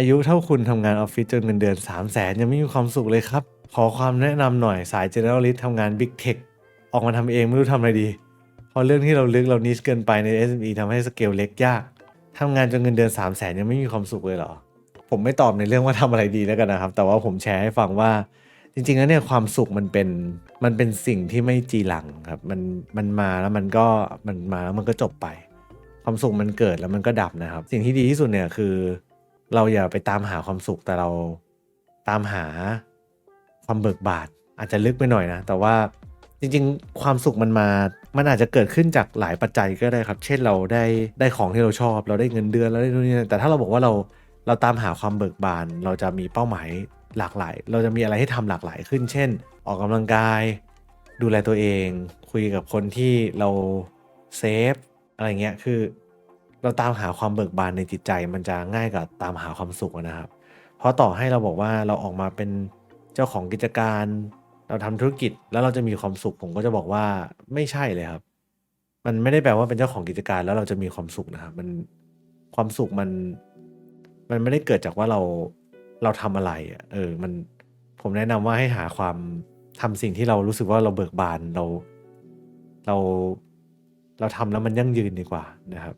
อายุเท่าคุณทำงานออฟฟิศจนเงินเดือน 3 0 0แสนยังไม่มีความสุขเลยครับ ขอความแนะนำหน่อยสาย generalist ทำงาน big tech ออกมาทำเองไม่รู้ทำอะไรดี เพราะเรื่องที่เราลึกเรานิชเกินไปใน SME ทำให้สเกลเล็กยากทำงานจนเงินเดือน 3 0 0แสนยังไม่มีความสุขเลยเหรอ ผมไม่ตอบในเรื่องว่าทำอะไรดีแล้วกันนะครับ แต่ว่าผมแชร์ให้ฟังว่าจริงๆแล้วเนี่ยความสุขมันเป็นมันเป็นสิ่งที่ไม่จีหลังครับมันมันมาแล้วมันก็มันมาแล้วมันก็จบไป ความสุขมันเกิดแล้วมันก็ดับนะครับ สิ่งที่ดีที่สุดเนี่ยคือ เราอย่าไปตามหาความสุขแต่เราตามหาความเบิกบานอาจจะลึกไปหน่อยนะ แต่ว่าจริงๆ ความสุขมันมา มันอาจจะเกิดขึ้นจากหลายปัจจัยก็ได้ครับ เช่นเราได้ได้ของที่เราชอบ เราได้เงินเดือนเราได้นู่นนี่แต่ถ้าเราบอกว่าเราเราตามหาความเบิกบาน เราจะมีเป้าหมายหลากหลาย เราจะมีอะไรให้ทำหลากหลายขึ้น เช่น ออกกำลังกาย ดูแลตัวเอง คุยกับคนที่เราเซฟอะไรเงี้ยคือ เราตามหาความเบิกบานในจิตใจมันจะง่ายกว่าตามหาความสุขนะครับ เพราะต่อให้เราบอกว่าเราออกมาเป็นเจ้าของกิจการ เราทำธุรกิจแล้วเราจะมีความสุขผมก็จะบอกว่าไม่ใช่เลยครับ มันไม่ได้แปลว่าเป็นเจ้าของกิจการแล้วเราจะมีความสุขนะครับ มันความสุขมัน มันไม่ได้เกิดจากว่าเราเราทำอะไรอะเออ มันผมแนะนำว่าให้หาความทำสิ่งที่เรารู้สึกว่าเราเบิกบานเราเราเราทำแล้วมันยั่งยืนดีกว่านะครับ